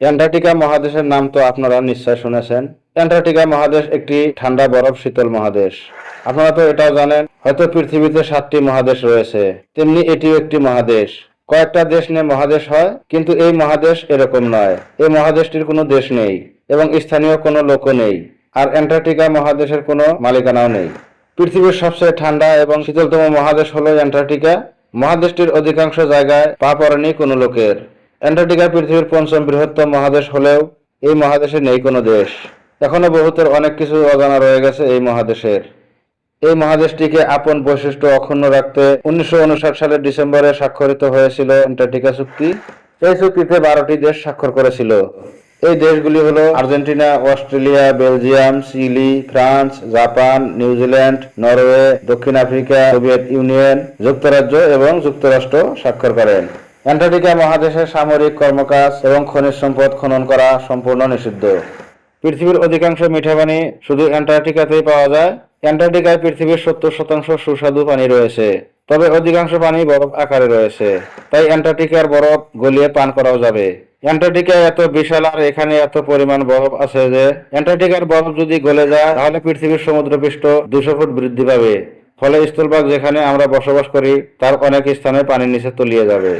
Antarctica মহাদেশের নাম তো আপনারা নিশ্চয় শুনেছেন। অ্যান্টার্কটিকা মহাদেশ একটি ঠান্ডা, বরফ, শীতল মহাদেশ। আপনারা তো এটাও জানেন, হয়তো পৃথিবীতে সাতটি মহাদেশ রয়েছে। তেমনি এটিও একটি মহাদেশ। কয়েকটা দেশ নিয়ে মহাদেশ হয়, কিন্তু এই মহাদেশ এরকম নয়। এই মহাদেশটির কোনো দেশ নেই, এবং স্থানীয় কোনো লোকও নেই, আর অ্যান্টার্কটিকা মহাদেশের কোনো মালিকানাও নেই। পৃথিবীর সবচেয়ে ঠান্ডা এবং শীতলতম মহাদেশ হলো অ্যান্টার্কটিকা। মহাদেশটির অধিকাংশ জায়গায় পা পড়েনি কোনো লোকের। অ্যান্টার্কটিকা পৃথিবীর পঞ্চম বৃহত্তম মহাদেশ হলেও এই মহাদেশে নেই কোনো দেশ। এখনও বহুতের অনেক কিছু অজানা রয়ে গেছে এই মহাদেশের। এই মহাদেশটিকে আপন বৈশিষ্ট্য অক্ষুণ্ণ রাখতে উনিশশো উনষাট সালের ডিসেম্বরে স্বাক্ষরিত হয়েছিল অ্যান্টার্কটিকা চুক্তি। এই চুক্তিতে বারোটি দেশ স্বাক্ষর করেছিল। এই দেশগুলি হলো Argentina, Australia, Belgium, Chile, France, Japan New Zealand Norway, দক্ষিণ আফ্রিকা, সোভিয়েত ইউনিয়ন, যুক্তরাজ্য এবং যুক্তরাষ্ট্র স্বাক্ষর করেন। অ্যান্টার্কটিকা মহাদেশের সামরিক কর্মকাজ এবং খনিজ সম্পদ খনন করা সম্পূর্ণ নিষিদ্ধ। পৃথিবীর অধিকাংশ মিঠা পানি শুধু অ্যান্টার্কটিকাতেই পাওয়া যায়। অ্যান্টার্কটিকায় পৃথিবীর সত্তর শতাংশ সুস্বাদু পানি রয়েছে, তবে অধিকাংশ পানি বরফ আকারে রয়েছে, তাই অ্যান্টার্কটিকার বরফ গলিয়ে পান করাও যাবে। অ্যান্টার্কটিকা এত বিশাল আর এখানে এত পরিমাণ বরফ আছে যে, অ্যান্টার্কটিকার বরফ যদি গলে যায়, তাহলে পৃথিবীর সমুদ্রপৃষ্ঠ দুশো ফুট বৃদ্ধি পাবে। ফলে স্থলভাগ যেখানে আমরা বসবাস করি, তার অনেক স্থানে পানির নিচে তলিয়ে যাবে।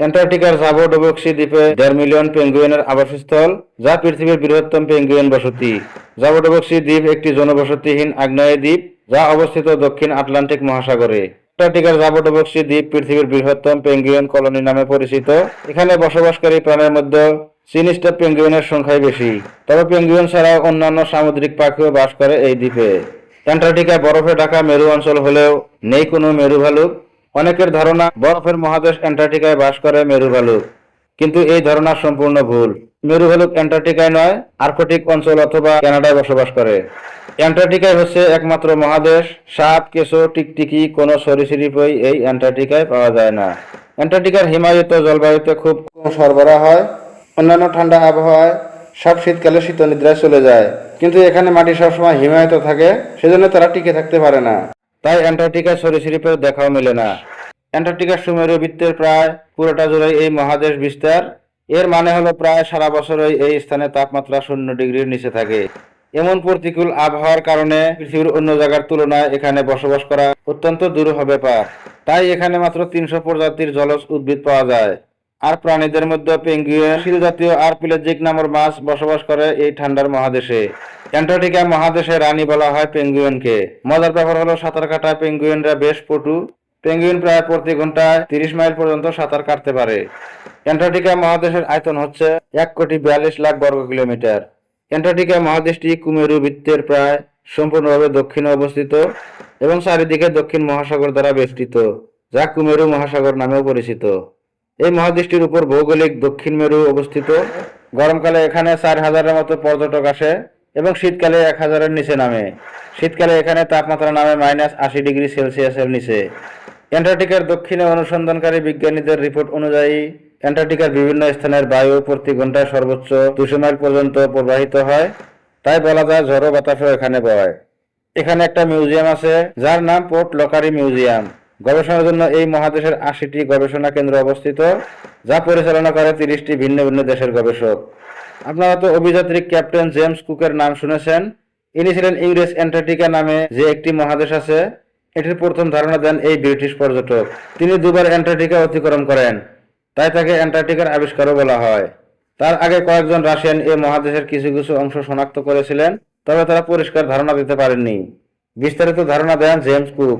অ্যান্টার্কটিকার জাভো ডোবক্সি দ্বীপে দেড় মিলিয়ন পেঙ্গুইনের আবাসস্থল, যা পৃথিবীর বৃহত্তম পেঙ্গুইন বসতি। জাভো ডোবক্সি দ্বীপ একটি জনবসতিহীন আগ্নেয় দ্বীপ, যা অবস্থিত দক্ষিণ আটলান্টিক মহাসাগরে। অ্যান্টার্কটিকার জাভো ডোবক্সি দ্বীপ পৃথিবীর বৃহত্তম পেঙ্গুইন কলোনি নামে পরিচিত। এখানে বসবাসকারী প্রাণীর মধ্যে সিনিস্টার পেঙ্গুইনের সংখ্যাই বেশি। তবে পেঙ্গুইন ছাড়াও অন্যান্য সামুদ্রিক পাখিও বাস করে এই দ্বীপে। অ্যান্টার্কটিকা বরফে ঢাকা মেরু অঞ্চল হলেও নেই কোনো মেরু ভালুক অনেকের ধারণা বরফের মহাদেশ অ্যান্টার্কটিকায় বাস করে মেরু ভালুক কিন্তু এই ধারণা সম্পূর্ণ ভুল। মেরু ভালুক অ্যান্টার্কটিকায় নয়, আর্কটিক অঞ্চল অথবা কানাডায় বসবাস করে। অ্যান্টার্কটিকায় হচ্ছে একমাত্র মহাদেশ। সাপ, কেঁচো, টিকটিকি, কোনো সরীসৃপই এই অ্যান্টার্কটিকায় পাওয়া যায় না। অ্যান্টার্কটিকার হিমায়িত জলবায়ুতে খুব কম সরবরাহ হয়, অন্যান্য ঠান্ডা আবহাওয়ায় সব শীতকালে শীত নিদ্রায় চলে যায়। কিন্তু এখানে মাটি সবসময় হিমায়িত থাকে, সেজন্য তারা টিকে থাকতে পারে না। তাই অ্যান্টার্কটিকায় সরীসৃপের দেখাও মেলে না। অ্যান্টার্কটিকার সুমেরু বৃত্তের প্রায় পুরোটা জুড়ে এই মহাদেশ বিস্তার। এর মানে হলো প্রায় সারা বছরই এই স্থানে তাপমাত্রা শূন্য ডিগ্রির নিচে থাকে। এমন প্রতিকূল আবহাওয়ার কারণে পৃথিবীর অন্য জায়গার তুলনায় এখানে বসবাস করা অত্যন্ত দূর হবে ব্যাপার। তাই এখানে মাত্র তিনশো প্রজাতির জলজ উদ্ভিদ পাওয়া যায়। আর প্রাণীদের মধ্যে পেঙ্গুইন শিল জাতীয় আর পিলেজিক নামের মাছ বসবাস করে এই ঠান্ডার মহাদেশে। অ্যান্টার্কটিকা মহাদেশে রানী বলা হয় পেঙ্গুইনকে। মজার ব্যাপার হলো, সাঁতার কাটা পেঙ্গুইনরা বেশ পটু। পেঙ্গুইন প্রায় প্রতি ঘন্টায় তিরিশ মাইল পর্যন্ত সাঁতার কাটতে পারে। অ্যান্টার্কটিকা মহাদেশের আয়তন হচ্ছে এক কোটি বিয়াল্লিশ লাখ বর্গ কিলোমিটার। অ্যান্টার্কটিকা মহাদেশটি কুমেরু বৃত্তের প্রায় সম্পূর্ণভাবে দক্ষিণে অবস্থিত এবং চারিদিকে দক্ষিণ মহাসাগর দ্বারা বেষ্টিত যা কুমেরু মহাসাগর নামেও পরিচিত। এই মহাদেশটির উপর ভৌগোলিক দক্ষিণ মেরু অবস্থিত। গরমকালে এখানে চার হাজারের মতো পর্যটক আসে এবং শীতকালে এক হাজারের নিচে নামে। শীতকালে এখানে তাপমাত্রা নামে মাইনাস আশি ডিগ্রি সেলসিয়াসের নিচে। অ্যান্টার্কটিকার দক্ষিণে অনুসন্ধানকারী বিজ্ঞানীদের রিপোর্ট অনুযায়ী, অ্যান্টার্কটিকার বিভিন্ন স্থানের বায়ু প্রতি ঘন্টায় সর্বোচ্চ দুশো মাইল পর্যন্ত প্রবাহিত হয়। তাই বলা যায় ঝড়ো বাতাসও এখানে বয়। এখানে একটা মিউজিয়াম আছে, যার নাম পোর্ট লকারি মিউজিয়াম। গবেষণার জন্য এই মহাদেশের আশিটি গবেষণা কেন্দ্র অবস্থিত, যা পরিচালনা করে তিরিশটি ভিন্ন ভিন্ন দেশের গবেষক। আপনারা তো অভিযাত্রী ক্যাপ্টেন জেমস কুকের নাম শুনেছেন। ইনি ছিলেন ইউরেস অ্যান্টার্কটিকা নামে যে একটি মহাদেশ আছে। এটির প্রথম ধারণা দেন এই ব্রিটিশ পর্যটক। তিনি দুবার অ্যান্টার্কটিকা অতিক্রম করেন। তাই তাকে অ্যান্টার্কটিকার আবিষ্কারও বলা হয়। তার আগে কয়েকজন রাশিয়ান এই মহাদেশের কিছু কিছু অংশ শনাক্ত করেছিলেন, তবে তারা পরিষ্কার ধারণা দিতে পারেননি। বিস্তারিত ধারণা দেন জেমস কুক।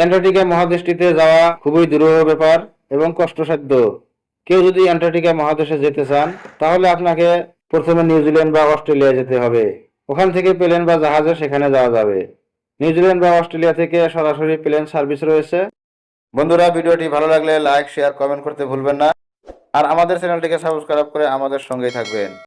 অ্যান্টার্কটিকা মহাদেশটিতে যাওয়া খুবই দুরূহ ব্যাপার এবং কষ্টসাধ্য। কেউ যদি অ্যান্টার্কটিকা মহাদেশে যেতে চান, তাহলে আপনাকে প্রথমে নিউজিল্যান্ড বা অস্ট্রেলিয়া যেতে হবে। ওখান থেকে প্লেন বা জাহাজে সেখানে যাওয়া যাবে। নিউজিল্যান্ড বা অস্ট্রেলিয়া থেকে সরাসরি প্লেন সার্ভিস রয়েছে। বন্ধুরা, ভিডিওটি ভালো লাগলে লাইক, শেয়ার, কমেন্ট করতে ভুলবেন না। আর আমাদের চ্যানেলটিকে সাবস্ক্রাইব করে আমাদের সঙ্গেই থাকবেন।